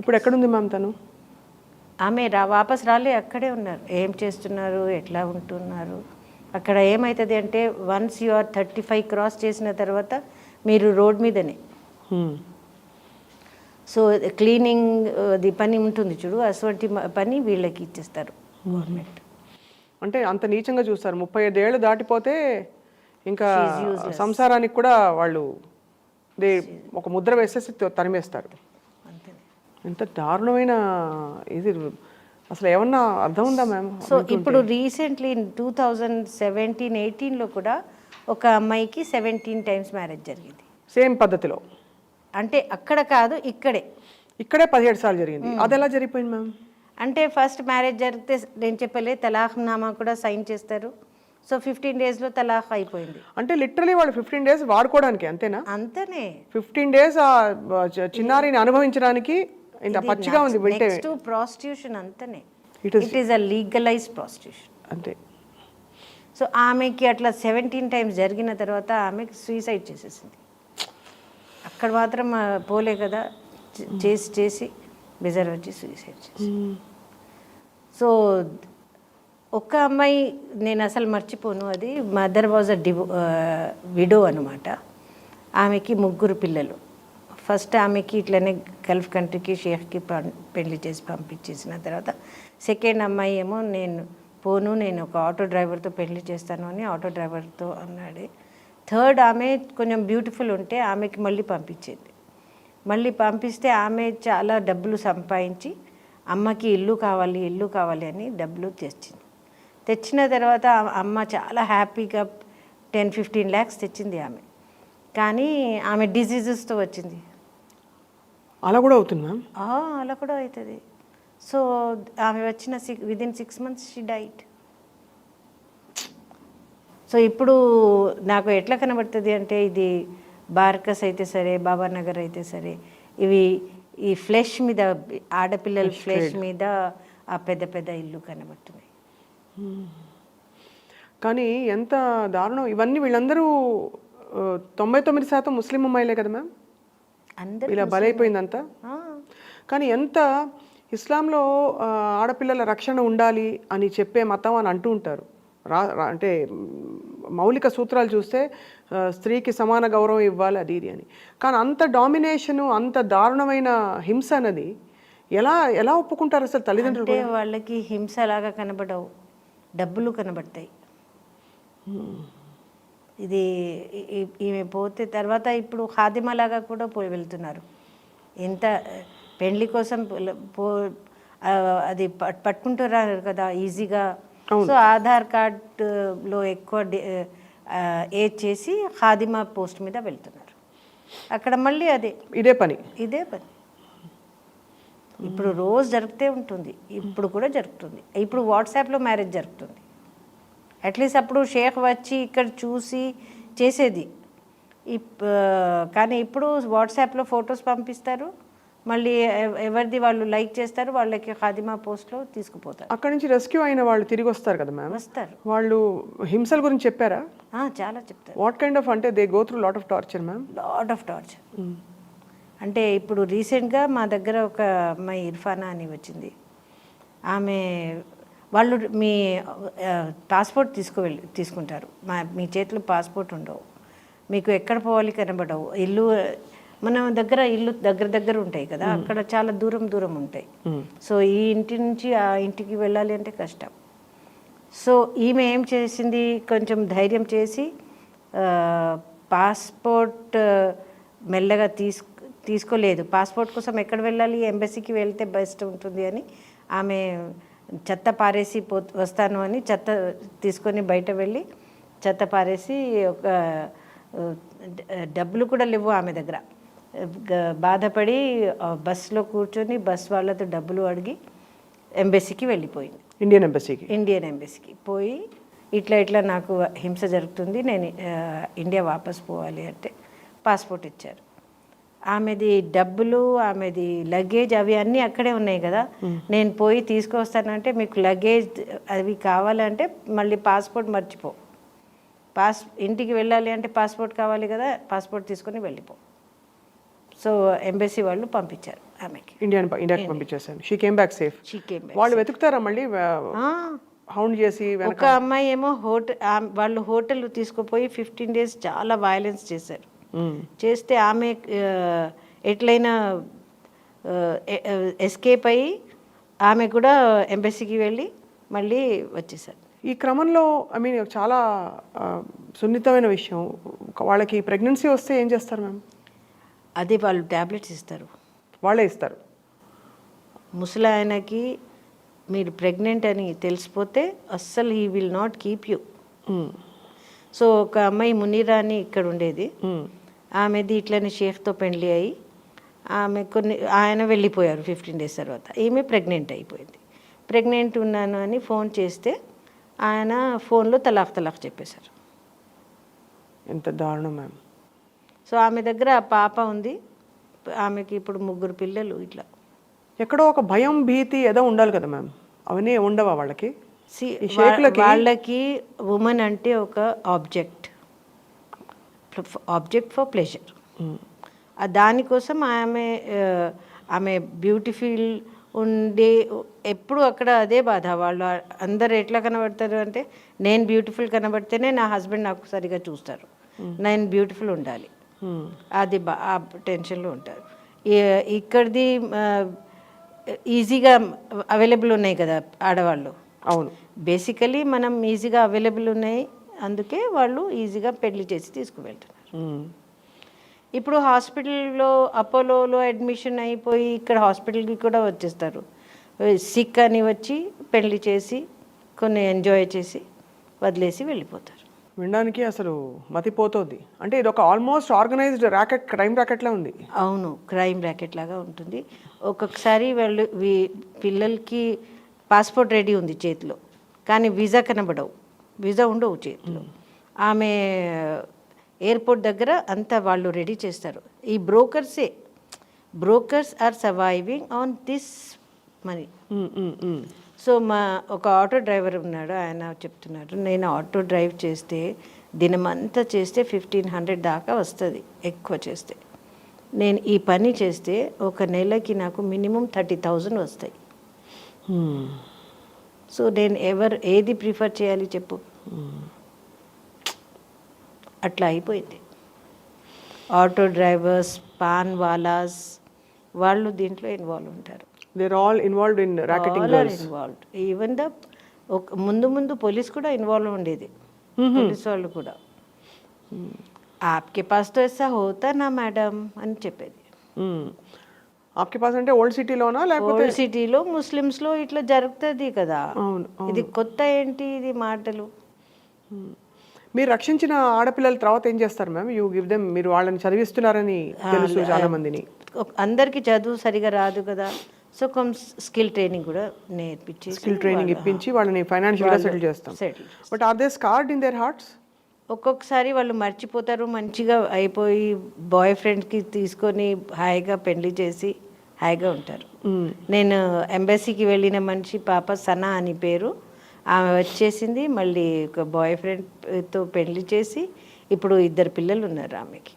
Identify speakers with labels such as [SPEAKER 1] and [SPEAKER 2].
[SPEAKER 1] ఇప్పుడు ఎక్కడుంది మ్యామ్ తను?
[SPEAKER 2] ఆమె రా వాపస్ రాలే అక్కడే ఉన్నారు. ఏం చేస్తున్నారు ఎట్లా ఉంటున్నారు? అక్కడ ఏమవుతుంది అంటే once you are thirty five cross చేసిన తర్వాత మీరు రోడ్ మీదనే. సో క్లీనింగ్ అది పని ఉంటుంది చూడు అటువంటి పని వీళ్ళకి ఇచ్చేస్తారు గవర్నమెంట్
[SPEAKER 1] అంటే అంత నీచంగా చూస్తారు. ముప్పై ఐదేళ్ళు దాటిపోతే ఇంకా సంసారానికి కూడా వాళ్ళు ఒక ముద్ర వేసేసి తరిమేస్తారు. ఎంత దారుణమైన ఇది అసలు ఏమన్నా అర్థం ఉందా మ్యామ్?
[SPEAKER 2] సో ఇప్పుడు రీసెంట్లీ టూ థౌజండ్ సెవెంటీన్ ఎయిటీన్లో కూడా ఒక అమ్మాయికి సెవెంటీన్ టైమ్స్ మ్యారేజ్ జరిగింది.
[SPEAKER 1] సేమ్ పద్ధతిలో.
[SPEAKER 2] అంటే అక్కడ కాదు ఇక్కడే.
[SPEAKER 1] ఇక్కడే పదిహేడు సార్లు జరిగింది. అది ఎలా జరిగిపోయింది మ్యామ్?
[SPEAKER 2] అంటే ఫస్ట్ మ్యారేజ్ జరిగితే నేను చెప్పలే తలాఖ్ నామా కూడా సైన్ చేస్తారు. సో ఫిఫ్టీన్ డేస్లో తలాఖ్ అయిపోయింది.
[SPEAKER 1] అంటే లిటరలీ వాళ్ళు ఫిఫ్టీన్ డేస్ వాడుకోవడానికి అంతేనా?
[SPEAKER 2] అంతనే.
[SPEAKER 1] ఫిఫ్టీన్ డేస్ ఆ చిన్నారిని అనుభవించడానికి ఇంత పచ్చిగా ఉంది వింటే
[SPEAKER 2] నెక్స్ట్ ప్రాస్టిట్యూషన్ అంతనే.
[SPEAKER 1] It is
[SPEAKER 2] a legalize prostitution
[SPEAKER 1] అంతే.
[SPEAKER 2] సో ఆమెకి అట్లా సెవెంటీన్ టైమ్స్ జరిగిన తర్వాత ఆమెకి సూసైడ్ చేసేసింది. అక్కడ మాత్రం పోలే కదా. చే- చేసి చేసి బెజర్ వచ్చి సూసైడ్ చేసి సో ఒక్క అమ్మాయి నేను అసలు మర్చిపోను అది మదర్ వాజ్ అ డివో విడో అనమాట ఆమెకి ముగ్గురు పిల్లలు. ఫస్ట్ ఆమెకి ఇట్లనే గల్ఫ్ కంట్రీకి షేఖ్కి పెళ్ళి చేసి పంపించేసిన తర్వాత సెకండ్ అమ్మాయి ఏమో నేను పోను నేను ఒక ఆటో డ్రైవర్తో పెళ్ళి చేస్తాను అని ఆటో డ్రైవర్తో అన్నాడు. థర్డ్ ఆమె కొంచెం బ్యూటిఫుల్ ఉంటే ఆమెకి మళ్ళీ పంపించింది. మళ్ళీ పంపిస్తే ఆమె చాలా డబ్బులు సంపాదించి అమ్మకి ఇల్లు కావాలి ఇల్లు కావాలి అని డబ్బులు తెచ్చింది. తెచ్చిన తర్వాత అమ్మ చాలా హ్యాపీగా టెన్ ఫిఫ్టీన్ ల్యాక్స్ తెచ్చింది ఆమె. కానీ ఆమె డిసీజెస్తో వచ్చింది.
[SPEAKER 1] అలా కూడా అవుతుంది మ్యామ్?
[SPEAKER 2] అలా కూడా అవుతుంది. సో ఆమె వచ్చిన six within six months she died so ఇప్పుడు నాకు ఎట్లా కనబడుతుంది అంటే ఇది బార్కస్ అయితే సరే బాబానగర్ అయితే సరే ఇవి ఈ ఫ్లెష్ మీద ఆడపిల్లల ఫ్లెష్ మీద ఆ పెద్ద పెద్ద ఇల్లు కనబడుతున్నాయి.
[SPEAKER 1] కానీ ఎంత దారుణం. ఇవన్నీ వీళ్ళందరూ తొంభై తొమ్మిది శాతం ముస్లిం అమ్మాయిలే కదా మ్యామ్?
[SPEAKER 2] అందరు
[SPEAKER 1] ఇలా బలైపోయిందంతా? కానీ ఎంత ఇస్లాంలో ఆడపిల్లల రక్షణ ఉండాలి అని చెప్పే మతం అని అంటూ ఉంటారు. రా అంటే మౌలిక సూత్రాలు చూస్తే స్త్రీకి సమాన గౌరవం ఇవ్వాలి అది ఇది అని. కానీ అంత డామినేషను అంత దారుణమైన హింస అన్నది ఎలా ఎలా ఒప్పుకుంటారు అసలు తల్లిదండ్రులు
[SPEAKER 2] వాళ్ళకి హింసలాగా కనబడవు డబ్బులు కనబడతాయి. ఇది ఈమె పోతే తర్వాత ఇప్పుడు ఖాదిమలాగా కూడా పోయి వెళ్తున్నారు. ఎంత పెళ్ళి కోసం పో అది పట్- పట్టుకుంటున్నారు కదా ఈజీగా. సో ఆధార్ కార్డులో ఎక్కువ ఏజ్ చేసి ఖాదిమా పోస్ట్ మీద వెళ్తున్నారు. అక్కడ మళ్ళీ అదే
[SPEAKER 1] ఇదే పని.
[SPEAKER 2] ఇదే పని. ఇప్పుడు రోజు జరుగుతూ ఉంటుంది. ఇప్పుడు కూడా జరుగుతుంది ఇప్పుడు వాట్సాప్లో మ్యారేజ్ జరుగుతుంది అట్లీస్ట్ అప్పుడు షేక్ వచ్చి ఇక్కడ చూసి చేసేది. కానీ ఇప్పుడు వాట్సాప్లో ఫొటోస్ పంపిస్తారు. మళ్ళీ ఎవ- ఎవరిది వాళ్ళు లైక్ చేస్తారు వాళ్ళకి ఖాదిమా పోస్ట్లో తీసుకుపోతారు.
[SPEAKER 1] అక్కడి నుంచి రెస్క్యూ అయిన వాళ్ళు తిరిగి వస్తారు కదా మ్యామ్?
[SPEAKER 2] వస్తారు.
[SPEAKER 1] వాళ్ళు హింసల గురించి చెప్పారా?
[SPEAKER 2] చాలా చెప్తారు.
[SPEAKER 1] వాట్ కైండ్ ఆఫ్ అంటే they go through lot of torture ma'am?
[SPEAKER 2] Lot of torture. అంటే ఇప్పుడు రీసెంట్గా మా దగ్గర ఒక అమ్మాయి ఇర్ఫానా అని వచ్చింది. ఆమె వాళ్ళు మీ పాస్పోర్ట్ తీసుకువెళ్ళి తీసుకుంటారు. మా మీ చేతిలో పాస్పోర్ట్ ఉండవు. మీకు ఎక్కడ పోవాలి కనబడవు. ఇల్లు మన దగ్గర ఇల్లు దగ్గర దగ్గర ఉంటాయి కదా అక్కడ చాలా దూరం దూరం ఉంటాయి. సో ఈ ఇంటి నుంచి ఆ ఇంటికి వెళ్ళాలి అంటే కష్టం. సో ఈమె ఏం చేసింది? కొంచెం ధైర్యం చేసి పాస్పోర్ట్ మెల్లగా తీసు తీసుకోలేదు. పాస్పోర్ట్ కోసం ఎక్కడ వెళ్ళాలి? ఎంబసీకి వెళ్తే బెస్ట్ ఉంటుంది అని ఆమె చెత్త పారేసి పో వస్తాను అని చెత్త తీసుకొని బయట వెళ్ళి చెత్త పారేసి ఒక డబ్బులు కూడా లేవు ఆమె దగ్గర. బాధపడి బస్సులో కూర్చొని బస్ వాళ్ళతో డబ్బులు అడిగి ఎంబసీకి వెళ్ళిపోయింది.
[SPEAKER 1] ఇండియన్ ఎంబసీకి?
[SPEAKER 2] ఇండియన్ ఎంబసీకి. పోయి ఇట్లా ఇట్లా నాకు హింస జరుగుతుంది నేను ఇండియా వాపస్ పోవాలి అంటే పాస్పోర్ట్ ఇచ్చారు. ఆమెది డబ్బులు ఆమెది లగేజ్ అవి అన్నీ అక్కడే ఉన్నాయి కదా. నేను పోయి తీసుకొస్తానంటే మీకు లగేజ్ అవి కావాలంటే మళ్ళీ పాస్పోర్ట్ మర్చిపో. పాస్ ఇంటికి వెళ్ళాలి అంటే పాస్పోర్ట్ కావాలి కదా పాస్పోర్ట్ తీసుకొని వెళ్ళిపో. సో ఎంబసీ వాళ్ళు పంపించారు ఆమెకి.
[SPEAKER 1] ఇండియా ఇండియాకి పంపించేసాను she came back safe
[SPEAKER 2] she came
[SPEAKER 1] వాళ్ళు వెతుకుతారా మళ్ళీ? హౌండ్ చేసి
[SPEAKER 2] ఒక అమ్మాయి ఏమో హోటల్ వాళ్ళు హోటల్ తీసుకుపోయి ఫిఫ్టీన్ డేస్ చాలా వైలెన్స్ చేశారు. చేస్తే ఆమె ఎట్లయినా ఎస్కేప్ అయ్యి ఆమె కూడా ఎంబసీకి వెళ్ళి మళ్ళీ వచ్చేసారు.
[SPEAKER 1] ఈ క్రమంలో ఐ మీన్ చాలా సున్నితమైన విషయం. వాళ్ళకి ప్రెగ్నెన్సీ వస్తే ఏం చేస్తారు మ్యామ్
[SPEAKER 2] అదే వాళ్ళు ట్యాబ్లెట్స్ ఇస్తారు.
[SPEAKER 1] వాళ్ళే ఇస్తారు.
[SPEAKER 2] ముసలాయనకి మీరు ప్రెగ్నెంట్ అని తెలిసిపోతే అస్సలు he will not keep
[SPEAKER 1] you.
[SPEAKER 2] So ఒక అమ్మాయి మునీరా అని ఇక్కడ ఉండేది. ఆమెది ఇట్లనే షేఫ్తో పెళ్ళి అయ్యి ఆమె కొన్ని ఆయన వెళ్ళిపోయారు ఫిఫ్టీన్ డేస్ తర్వాత. ఈమె ప్రెగ్నెంట్ అయిపోయింది. ప్రెగ్నెంట్ ఉన్నాను అని ఫోన్ చేస్తే ఆయన ఫోన్లో తలాక్ తలాక్ చెప్పేశారు.
[SPEAKER 1] ఎంత దారుణం మ్యామ్.
[SPEAKER 2] సో ఆమె దగ్గర పాప ఉంది. ఆమెకి ఇప్పుడు ముగ్గురు పిల్లలు ఇట్లా.
[SPEAKER 1] ఎక్కడో ఒక భయం భీతి ఏదో ఉండాలి కదా మ్యామ్. అవన్నీ ఉండవా వాళ్ళకి?
[SPEAKER 2] వాళ్ళకి ఉమెన్ అంటే ఒక ఆబ్జెక్ట్ ఆబ్జెక్ట్ ఫర్ ప్లెజర్. దానికోసం ఆమె ఆమె బ్యూటిఫుల్ ఉండే ఎప్పుడు అక్కడ అదే బాధ. వాళ్ళు అందరు ఎట్లా కనబడతారు అంటే నేను బ్యూటిఫుల్ కనబడితేనే నా హస్బెండ్ నాకు సరిగా చూస్తారు. నేను బ్యూటిఫుల్ ఉండాలి.
[SPEAKER 1] మ్మ్.
[SPEAKER 2] అది బా ఆ టెన్షన్లో ఉంటారు. ఇక్కడిది ఈజీగా అవైలబుల్ ఉన్నాయి కదా ఆడవాళ్ళు.
[SPEAKER 1] అవును.
[SPEAKER 2] బేసికలీ మనం ఈజీగా అవైలబుల్ ఉన్నాయి. అందుకే వాళ్ళు ఈజీగా పెళ్ళి చేసి తీసుకువెళ్తున్నారు. ఇప్పుడు హాస్పిటల్లో అపోలోలో అడ్మిషన్ అయిపోయి ఇక్కడ హాస్పిటల్కి కూడా వచ్చేస్తారు. సిక్ అని వచ్చి పెళ్ళి చేసి కొన్ని ఎంజాయ్ చేసి వదిలేసి వెళ్ళిపోతారు.
[SPEAKER 1] వినడానికి అసలు మతిపోతుంది. అంటే ఇది ఒక ఆల్మోస్ట్ ఆర్గనైజ్డ్ ర్యాకెట్ క్రైమ్ ర్యాకెట్లా ఉంది.
[SPEAKER 2] అవును క్రైమ్ ర్యాకెట్ లాగా ఉంటుంది. ఒక్కొక్కసారి వాళ్ళు పిల్లలకి పాస్పోర్ట్ రెడీ ఉంది చేతిలో. కానీ వీసా కనబడవు. వీసా ఉండవు చేతిలో. ఆమె ఎయిర్పోర్ట్ దగ్గర అంతా వాళ్ళు రెడీ చేస్తారు. ఈ బ్రోకర్సే. Brokers are surviving
[SPEAKER 1] on this money.
[SPEAKER 2] So మా ఒక ఆటో డ్రైవర్ ఉన్నాడు. ఆయన చెప్తున్నారు నేను ఆటో డ్రైవ్ చేస్తే దినమంతా చేస్తే ఫిఫ్టీన్ హండ్రెడ్ దాకా వస్తుంది ఎక్కువ చేస్తే. నేను ఈ పని చేస్తే ఒక నెలకి నాకు మినిమం థర్టీ థౌజండ్ వస్తాయి. సో నేను ఎవరు ఏది ప్రిఫర్ చేయాలి చెప్పు అట్లా అయిపోయింది ఆటో డ్రైవర్స్ పాన్ వాలాస్ వాళ్ళు దీంట్లో ఇన్వాల్వ్ ఉంటారు
[SPEAKER 1] they're all involved in racketing
[SPEAKER 2] all are involved even the ఒక ముందు ముందు పోలీస్ కూడా ఇన్వాల్వ్ ఉండేది పోలీస్ వాళ్ళు కూడా ఆప్కే పాస్ తో ऐसा होता ना మేడం అని చెప్పేది
[SPEAKER 1] ఆప్కే పాస్ అంటే ఓల్డ్ సిటీలోనా లేకపోతే
[SPEAKER 2] ఓల్డ్ సిటీలో ముస్లిమ్స్లో ఇట్లా జరుగుతుంది కదా.
[SPEAKER 1] అవును
[SPEAKER 2] ఇది కొత్త ఏంటి ఇది మాటలు.
[SPEAKER 1] మీరు రక్షించిన ఆడపిల్లల తర్వాత ఏం చేస్తారు మ్యామ్? యూ గివ్ దెమ్ మీరు వాళ్ళని చదివిస్తున్నారని తెలుసు చాలా మందిని
[SPEAKER 2] అందరికీ చదువు సరిగా రాదు కదా. సో కొంచెం స్కిల్ ట్రైనింగ్ కూడా నేర్పించి
[SPEAKER 1] స్కిల్ ట్రైనింగ్ ఇప్పించి వాళ్ళని ఫైనాన్షియల్గా సెటిల్ చేస్తాం. But are they scared in their hearts
[SPEAKER 2] ఒక్కొక్కసారి వాళ్ళు మర్చిపోతారు మంచిగా అయిపోయి బాయ్ ఫ్రెండ్కి తీసుకొని హాయిగా పెళ్ళి చేసి హాయిగా ఉంటారు. నేను ఎంబసీకి వెళ్ళిన మనిషి పాప సనా అని పేరు. ఆమె వచ్చేసింది మళ్ళీ ఒక బాయ్ ఫ్రెండ్తో పెళ్ళి చేసి ఇప్పుడు ఇద్దరు పిల్లలు ఉన్నారు ఆమెకి.